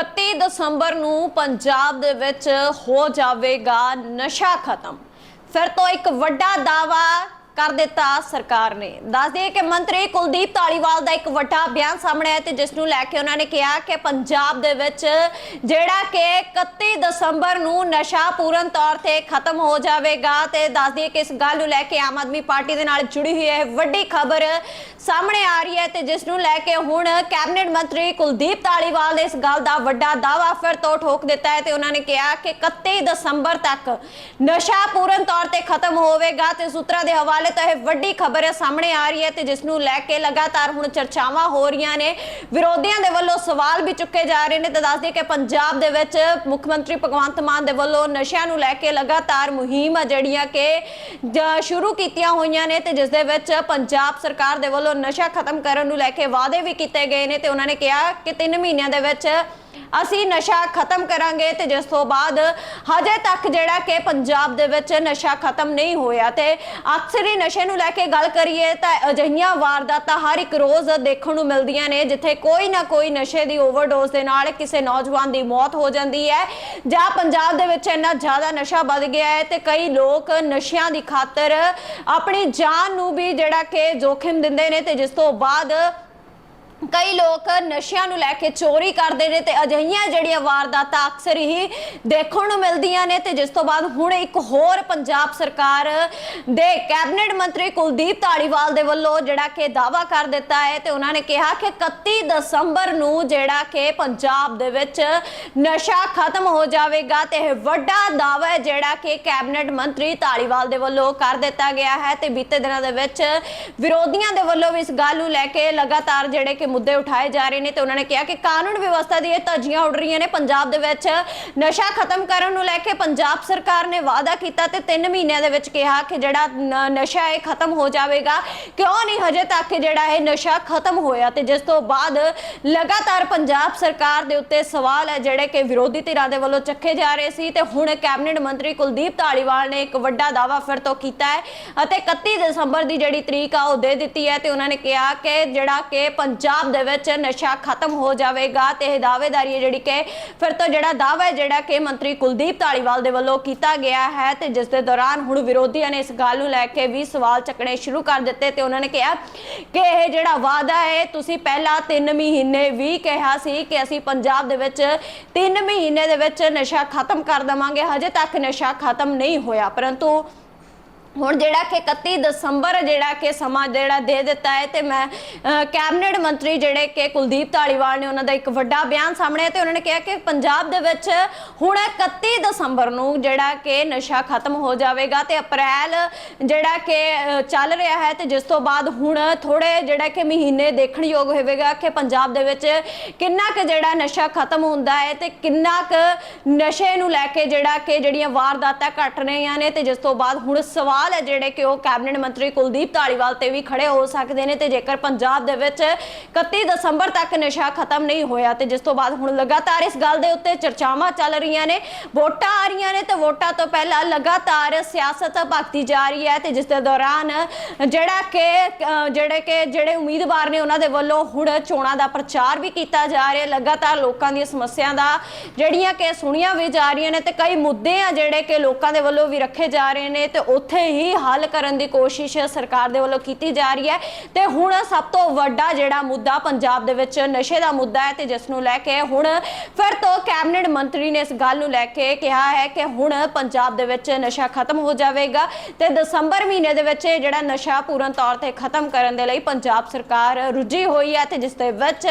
31 ਦਸੰਬਰ ਨੂੰ ਪੰਜਾਬ ਦੇ ਵਿੱਚ ਹੋ ਜਾਵੇਗਾ ਨਸ਼ਾ ਖਤਮ। ਫਿਰ ਤੋਂ ਇੱਕ ਵੱਡਾ ਦਾਵਾ ਕਰ ਦਿੱਤਾ ਸਰਕਾਰ ਨੇ। ਦੱਸ ਦਈਏ ਕਿ ਮੰਤਰੀ ਕੁਲਦੀਪ ਧਾਲੀਵਾਲ ਦਾ ਇੱਕ ਵੱਡਾ ਬਿਆਨ ਸਾਹਮਣੇ ਆਇਆ ਤੇ ਜਿਸ ਨੂੰ ਲੈ ਕੇ ਉਹਨਾਂ ਨੇ ਕਿਹਾ ਕਿ ਪੰਜਾਬ ਦੇ ਵਿੱਚ ਜਿਹੜਾ ਕਿ 31 ਦਸੰਬਰ ਨੂੰ ਨਸ਼ਾ ਪੂਰਨ ਤੌਰ ਤੇ ਖਤਮ ਹੋ ਜਾਵੇਗਾ ਤੇ ਦੱਸ ਦਈਏ ਕਿ ਇਸ ਗੱਲ ਨੂੰ ਲੈ ਕੇ ਆਮ ਆਦਮੀ ਪਾਰਟੀ ਦੇ ਨਾਲ ਜੁੜੀ ਹੋਈ ਹੈ ਵੱਡੀ ਖਬਰ ਸਾਹਮਣੇ ਆ ਰਹੀ ਹੈ ਤੇ ਜਿਸ ਨੂੰ ਲੈ ਕੇ ਹੁਣ ਕੈਬਨਿਟ ਮੰਤਰੀ ਕੁਲਦੀਪ ਧਾਲੀਵਾਲ ਨੇ ਇਸ ਗੱਲ ਦਾ ਵੱਡਾ ਦਾਅਵਾ ਫਿਰ ਤੋਂ ਠੋਕ ਦਿੱਤਾ ਹੈ ਤੇ ਉਹਨਾਂ ਨੇ ਕਿਹਾ ਕਿ 31 ਦਸੰਬਰ ਤੱਕ ਨਸ਼ਾ ਪੂਰਨ ਤੌਰ ਤੇ ਖਤਮ ਹੋਵੇਗਾ ਤੇ ਸੂਤਰਾਂ ਦੇ ਹਵਾਲੇ ਤੋਂ ਇਹ ਵੱਡੀ ਖਬਰ ਸਾਹਮਣੇ ਆ ਰਹੀ ਹੈ ਤੇ ਜਿਸ ਨੂੰ ਲੈ ਕੇ ਲਗਾਤਾਰ ਹੁਣ ਚਰਚਾਵਾਂ ਹੋ ਰਹੀਆਂ ਨੇ। ਵਿਰੋਧੀਆਂ ਦੇ ਵੱਲੋਂ ਸਵਾਲ ਵੀ ਚੁੱਕੇ ਜਾ ਰਹੇ ਨੇ ਤੇ ਦੱਸ ਦਈਏ ਕਿ ਪੰਜਾਬ ਦੇ ਵਿੱਚ ਮੁੱਖ ਮੰਤਰੀ ਭਗਵੰਤ ਮਾਨ ਦੇ ਵੱਲੋਂ ਨਸ਼ਿਆਂ ਨੂੰ ਲੈ ਕੇ ਲਗਾਤਾਰ ਮੁਹਿੰਮ ਜਿਹੜੀਆਂ ਕਿ ਸ਼ੁਰੂ ਕੀਤੀਆਂ ਹੋਈਆਂ ਨੇ ਤੇ ਜਿਸ ਦੇ ਵਿੱਚ ਪੰਜਾਬ ਸਰਕਾਰ ਦੇ ਵੱਲੋਂ ਨਸ਼ਾ ਖਤਮ ਕਰਨ ਨੂੰ ਲੈ ਕੇ ਵਾਅਦੇ ਵੀ ਕੀਤੇ ਗਏ ਨੇ ਤੇ ਉਹਨਾਂ ਨੇ ਕਿਹਾ ਕਿ 3 ਮਹੀਨਿਆਂ ਦੇ ਵਿੱਚ ਅਸੀਂ ਨਸ਼ਾ ਖਤਮ ਕਰਾਂਗੇ ਤੇ ਜਿਸ ਤੋਂ ਬਾਅਦ ਹਜੇ ਤੱਕ ਜਿਹੜਾ ਕਿ ਪੰਜਾਬ ਦੇ ਵਿੱਚ ਨਸ਼ਾ ਖਤਮ ਨਹੀਂ ਹੋਇਆ ਤੇ ਅਕਸਰ ਹੀ ਨਸ਼ੇ ਨੂੰ ਲੈ ਕੇ ਗੱਲ ਕਰੀਏ ਤਾਂ ਅਜਿਹੀਆਂ ਵਾਰਦਾਤਾਂ ਹਰ ਇੱਕ ਰੋਜ਼ ਦੇਖਣ ਨੂੰ ਮਿਲਦੀਆਂ ਨੇ, ਜਿੱਥੇ ਕੋਈ ਨਾ ਕੋਈ ਨਸ਼ੇ ਦੀ ਓਵਰਡੋਜ਼ ਦੇ ਨਾਲ ਕਿਸੇ ਨੌਜਵਾਨ ਦੀ ਮੌਤ ਹੋ ਜਾਂਦੀ ਹੈ ਜਾਂ ਪੰਜਾਬ ਦੇ ਵਿੱਚ ਇੰਨਾ ਜ਼ਿਆਦਾ ਨਸ਼ਾ ਵੱਧ ਗਿਆ ਹੈ ਤੇ ਕਈ ਲੋਕ ਨਸ਼ਿਆਂ ਦੀ ਖਾਤਰ ਆਪਣੀ ਜਾਨ ਨੂੰ ਵੀ ਜਿਹੜਾ ਕਿ ਜੋਖਿਮ ਦਿੰਦੇ ਨੇ ਤੇ ਜਿਸ ਤੋਂ ਬਾਅਦ ਕਈ ਲੋਕ ਨਸ਼ਿਆਂ ਨੂੰ ਲੈ ਕੇ ਚੋਰੀ ਕਰਦੇ ਨੇ ਤੇ ਅਜਿਹੀਆਂ ਜਿਹੜੀਆਂ ਵਾਰਦਾਤਾਂ ਅਕਸਰ ਹੀ ਦੇਖਣ ਨੂੰ ਮਿਲਦੀਆਂ ਨੇ ਤੇ ਜਿਸ ਤੋਂ ਬਾਅਦ ਹੁਣ ਇੱਕ ਹੋਰ ਪੰਜਾਬ ਸਰਕਾਰ ਦੇ ਕੈਬਨਿਟ ਮੰਤਰੀ ਕੁਲਦੀਪ ਧਾਲੀਵਾਲ ਦੇ ਵੱਲੋਂ ਜਿਹੜਾ ਕਿ ਦਾਵਾ ਕਰ ਦਿੱਤਾ ਹੈ ਤੇ ਉਹਨਾਂ ਨੇ ਕਿਹਾ ਕਿ 31 ਦਸੰਬਰ ਨੂੰ ਜਿਹੜਾ ਕਿ ਪੰਜਾਬ ਦੇ ਵਿੱਚ ਨਸ਼ਾ ਖਤਮ ਹੋ ਜਾਵੇਗਾ ਤੇ ਇਹ ਵੱਡਾ ਦਾਵਾ ਹੈ ਜਿਹੜਾ ਕਿ ਕੈਬਨਿਟ ਮੰਤਰੀ ਧਾਲੀਵਾਲ ਦੇ ਵੱਲੋਂ ਕਰ ਦਿੱਤਾ ਗਿਆ ਹੈ ਤੇ ਬੀਤੇ ਦਿਨਾਂ ਦੇ ਵਿੱਚ ਵਿਰੋਧੀਆਂ ਦੇ ਵੱਲੋਂ ਵੀ ਇਸ ਗੱਲ ਨੂੰ ਲੈ ਕੇ ਲਗਾਤਾਰ ਜਿਹੜੇ ਕਿ ਮੁੱਦੇ ਉਠਾਏ ਜਾ ਰਹੇ ਨੇ ਤੇ ਉਹਨਾਂ ਨੇ ਕਿਹਾ ਕਿ ਕਾਨੂੰਨ ਵਿਵਸਥਾ ਦੀ ਇਹ ਧੱਜੀਆਂ ਉੱਡ ਰਹੀਆਂ ਨੇ। ਪੰਜਾਬ ਦੇ ਵਿੱਚ ਨਸ਼ਾ ਖਤਮ ਕਰਨ ਨੂੰ ਲੈ ਕੇ ਪੰਜਾਬ ਸਰਕਾਰ ਨੇ ਵਾਅਦਾ ਕੀਤਾ ਤੇ 3 ਮਹੀਨਿਆਂ ਦੇ ਵਿੱਚ ਕਿਹਾ ਕਿ ਜਿਹੜਾ ਨਸ਼ਾ ਇਹ ਖਤਮ ਹੋ ਜਾਵੇਗਾ। ਕਿਉਂ ਨਹੀਂ ਹਜੇ ਤੱਕ ਜਿਹੜਾ ਇਹ ਨਸ਼ਾ ਖਤਮ ਹੋਇਆ ਤੇ ਜਿਸ ਤੋਂ ਬਾਅਦ ਲਗਾਤਾਰ ਪੰਜਾਬ ਸਰਕਾਰ ਦੇ ਉੱਤੇ ਸਵਾਲ ਹੈ ਜਿਹੜੇ ਕਿ ਵਿਰੋਧੀ ਧਿਰਾਂ ਦੇ ਵੱਲੋਂ ਚੱਕੇ ਜਾ ਰਹੇ ਸੀ ਤੇ ਹੁਣ ਕੈਬਨਿਟ ਮੰਤਰੀ ਕੁਲਦੀਪ ਧਾਲੀਵਾਲ ਨੇ ਇੱਕ ਵੱਡਾ ਦਾਅਵਾ ਫਿਰ ਤੋਂ ਕੀਤਾ ਹੈ ਅਤੇ 31 ਦਸੰਬਰ ਦੀ ਜਿਹੜੀ ਤਰੀਕ ਆ ਉਹ ਦੇ ਦਿੱਤੀ ਹੈ ਤੇ ਉਹਨਾਂ ਨੇ ਕਿਹਾ ਕਿ ਜਿਹੜਾ ਕਿ ਪੰਜਾਬ ਦੇ ਵਿੱਚ ਨਸ਼ਾ ਖਤਮ ਹੋ ਜਾਵੇਗਾ ਤੇ ਇਹ ਦਾਅਵੇਦਾਰੀ ਹੈ ਜਿਹੜੀ ਕਿ ਫਿਰ ਤੋਂ ਜਿਹੜਾ ਦਾਅਵਾ ਹੈ ਜਿਹੜਾ ਕਿ ਮੰਤਰੀ ਕੁਲਦੀਪ ਧਾਲੀਵਾਲ ਦੇ ਵੱਲੋਂ ਕੀਤਾ ਗਿਆ ਹੈ ਤੇ ਜਿਸ ਦੇ ਦੌਰਾਨ ਹੁਣ ਵਿਰੋਧੀਆਂ ਨੇ ਇਸ ਗੱਲ ਨੂੰ ਲੈ ਕੇ ਵੀ ਸਵਾਲ ਚੱਕਣੇ ਸ਼ੁਰੂ ਕਰ ਦਿੱਤੇ ਤੇ ਉਹਨਾਂ ਨੇ ਕਿਹਾ ਕਿ ਇਹ ਜਿਹੜਾ ਵਾਅਦਾ ਹੈ ਤੁਸੀਂ ਪਹਿਲਾਂ 3 ਮਹੀਨੇ ਵੀ ਕਿਹਾ ਸੀ ਕਿ ਅਸੀਂ ਪੰਜਾਬ ਦੇ ਵਿੱਚ 3 ਮਹੀਨੇ ਦੇ ਵਿੱਚ ਨਸ਼ਾ ਖਤਮ ਕਰ ਦਵਾਂਗੇ। ਹਜੇ ਤੱਕ ਨਸ਼ਾ ਖਤਮ ਨਹੀਂ ਹੋਇਆ, ਪਰੰਤੂ ਹੁਣ ਜਿਹੜਾ ਕਿ 31 ਦਸੰਬਰ ਜਿਹੜਾ ਕਿ ਸਮਾਂ ਜਿਹੜਾ ਦੇ ਦਿੱਤਾ ਹੈ ਤੇ ਮੈਂ ਕੈਬਨਿਟ ਮੰਤਰੀ ਜਿਹੜੇ ਕਿ ਕੁਲਦੀਪ ਧਾਲੀਵਾਲ ਨੇ ਉਹਨਾਂ ਦਾ ਇੱਕ ਵੱਡਾ ਬਿਆਨ ਸਾਹਮਣੇ ਆਇਆ ਤੇ ਉਹਨਾਂ ਨੇ ਕਿਹਾ ਕਿ ਪੰਜਾਬ ਦੇ ਵਿੱਚ ਹੁਣ 31 ਦਸੰਬਰ ਨੂੰ ਜਿਹੜਾ ਕਿ ਨਸ਼ਾ ਖਤਮ ਹੋ ਜਾਵੇਗਾ ਤੇ ਅਪ੍ਰੈਲ ਜਿਹੜਾ ਕਿ ਚੱਲ ਰਿਹਾ ਹੈ ਤੇ ਜਿਸ ਤੋਂ ਬਾਅਦ ਹੁਣ ਥੋੜੇ ਜਿਹੜਾ ਕਿ ਮਹੀਨੇ ਦੇਖਣ ਯੋਗ ਹੋਵੇਗਾ ਕਿ ਪੰਜਾਬ ਦੇ ਵਿੱਚ ਕਿੰਨਾ ਕੁ ਜਿਹੜਾ ਨਸ਼ਾ ਖਤਮ ਹੁੰਦਾ ਹੈ ਤੇ ਕਿੰਨਾ ਕੁ ਨਸ਼ੇ ਨੂੰ ਲੈ ਕੇ ਜਿਹੜਾ ਕਿ ਜਿਹੜੀਆਂ ਵਾਰਦਾਤਾਂ ਘਟ ਰਹੀਆਂ ਨੇ ਤੇ ਜਿਸ ਤੋਂ ਬਾਅਦ ਹੁਣ ਸਵਾਲ ਹੈ ਜਿਹੜੇ ਕਿ ਉਹ ਕੈਬਨਿਟ ਮੰਤਰੀ ਕੁਲਦੀਪ ਧਾਲੀਵਾਲ ਤੇ ਵੀ ਖੜੇ ਹੋ ਸਕਦੇ ਨੇ ਤੇ ਜੇਕਰ ਪੰਜਾਬ ਦੇ ਵਿੱਚ 31 ਦਸੰਬਰ ਤੱਕ ਨਸ਼ਾ ਖਤਮ ਨਹੀਂ ਹੋਇਆ ਤੇ ਜਿਸ ਤੋਂ ਬਾਅਦ ਹੁਣ ਲਗਾਤਾਰ ਇਸ ਗੱਲ ਦੇ ਉੱਤੇ ਚਰਚਾਵਾਂ ਚੱਲ ਰਹੀਆਂ ਨੇ, ਵੋਟਾਂ ਆ ਰਹੀਆਂ ਨੇ ਤੇ ਵੋਟਾਂ ਤੋਂ ਪਹਿਲਾਂ ਲਗਾਤਾਰ ਸਿਆਸਤ ਭਗਤੀ ਜਾ ਰਹੀ ਹੈ ਤੇ ਜਿਸ ਦੇ ਦੌਰਾਨ ਜਿਹੜਾ ਕਿ ਜਿਹੜੇ ਕਿ, ਜਿਹੜੇ ਉਮੀਦਵਾਰ ਨੇ ਉਹਨਾਂ ਦੇ ਵੱਲੋਂ ਹੁਣ ਚੋਣਾਂ ਦਾ ਪ੍ਰਚਾਰ ਵੀ ਕੀਤਾ ਜਾ ਰਿਹਾ, ਲਗਾਤਾਰ ਲੋਕਾਂ ਦੀਆਂ ਸਮੱਸਿਆ ਦਾ ਜਿਹੜੀਆਂ ਕਿ ਸੁਣੀਆਂ ਵੀ ਜਾ ਰਹੀਆਂ ਨੇ ਤੇ ਕਈ ਮੁੱਦੇ ਆ ਜਿਹੜੇ ਕਿ ਲੋਕਾਂ ਦੇ ਵੱਲੋਂ ਵੀ ਰੱਖੇ ਜਾ ਰਹੇ ਨੇ ਤੇ ਉੱਥੇ ਹੀ ਹੱਲ ਕਰਨ ਦੀ ਕੋਸ਼ਿਸ਼ ਸਰਕਾਰ ਦੇ ਵੱਲੋਂ ਕੀਤੀ ਜਾ ਰਹੀ ਹੈ। ਤੇ ਹੁਣ ਸਭ ਤੋਂ ਵੱਡਾ ਜਿਹੜਾ ਮੁੱਦਾ ਪੰਜਾਬ ਦੇ ਵਿੱਚ ਨਸ਼ੇ ਦਾ ਮੁੱਦਾ ਹੈ ਤੇ ਜਿਸ ਨੂੰ ਲੈ ਕੇ ਹੁਣ ਫਿਰ ਤੋਂ ਕੈਬਨਿਟ ਮੰਤਰੀ ਨੇ ਇਸ ਗੱਲ ਨੂੰ ਲੈ ਕੇ ਕਿਹਾ ਹੈ ਕਿ ਹੁਣ ਪੰਜਾਬ ਦੇ ਵਿੱਚ ਨਸ਼ਾ ਖਤਮ ਹੋ ਜਾਵੇਗਾ ਤੇ ਦਸੰਬਰ ਮਹੀਨੇ ਦੇ ਵਿੱਚ ਜਿਹੜਾ ਨਸ਼ਾ ਪੂਰਨ ਤੌਰ ਤੇ ਖਤਮ ਕਰਨ ਦੇ ਲਈ ਪੰਜਾਬ ਸਰਕਾਰ ਰੁੱਝੀ ਹੋਈ ਹੈ ਤੇ ਜਿਸ ਦੇ ਵਿੱਚ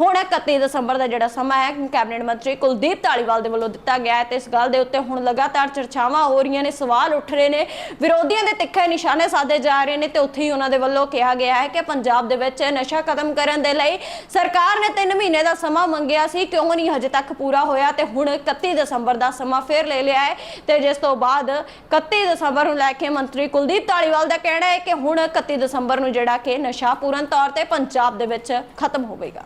ਹੁਣ 31 ਦਸੰਬਰ ਦਾ ਜਿਹੜਾ ਸਮਾਂ ਹੈ, ਕੈਬਨਿਟ ਮੰਤਰੀ ਕੁਲਦੀਪ ਧਾਲੀਵਾਲ ਦੇ ਵੱਲੋਂ ਦਿੱਤਾ ਗਿਆ ਹੈ ਤੇ ਇਸ ਗੱਲ ਦੇ ਉੱਤੇ ਹੁਣ ਲਗਾਤਾਰ ਚਰਚਾਵਾਂ ਹੋ ਰਹੀਆਂ ਨੇ, ਸਵਾਲ ਉੱਠ ਰਹੇ ਨੇ। ਵਿਰੋਧ ਵਿਰੋਧੀਆਂ ਦੇ ਤਿੱਖੇ ਨਿਸ਼ਾਨੇ ਸਾਧੇ ਜਾ ਰਹੇ ਨੇ ਤੇ ਉੱਥੇ ਹੀ ਉਹਨਾਂ ਦੇ ਵੱਲੋਂ ਕਿਹਾ ਗਿਆ ਹੈ ਕਿ ਪੰਜਾਬ ਦੇ ਵਿੱਚ ਨਸ਼ਾ ਖਤਮ ਕਰਨ ਦੇ ਲਈ ਸਰਕਾਰ ਨੇ 3 ਮਹੀਨੇ ਦਾ ਸਮਾਂ ਮੰਗਿਆ ਸੀ, ਕਿਉਂ ਨਹੀਂ ਹਜੇ ਤੱਕ ਪੂਰਾ ਹੋਇਆ ਤੇ ਹੁਣ 31 ਦਸੰਬਰ ਦਾ ਸਮਾਂ ਫੇਰ ਲੈ ਲਿਆ ਹੈ ਤੇ ਜਿਸ ਤੋਂ ਬਾਅਦ 31 ਦਸੰਬਰ ਨੂੰ ਲੈ ਕੇ ਮੰਤਰੀ ਕੁਲਦੀਪ ਧਾਲੀਵਾਲ ਦਾ ਕਹਿਣਾ ਹੈ ਕਿ ਹੁਣ 31 ਦਸੰਬਰ ਨੂੰ ਜਿਹੜਾ ਕਿ ਨਸ਼ਾ ਪੂਰਨ ਤੌਰ ਤੇ ਪੰਜਾਬ ਦੇ ਵਿੱਚ ਖਤਮ ਹੋਵੇਗਾ।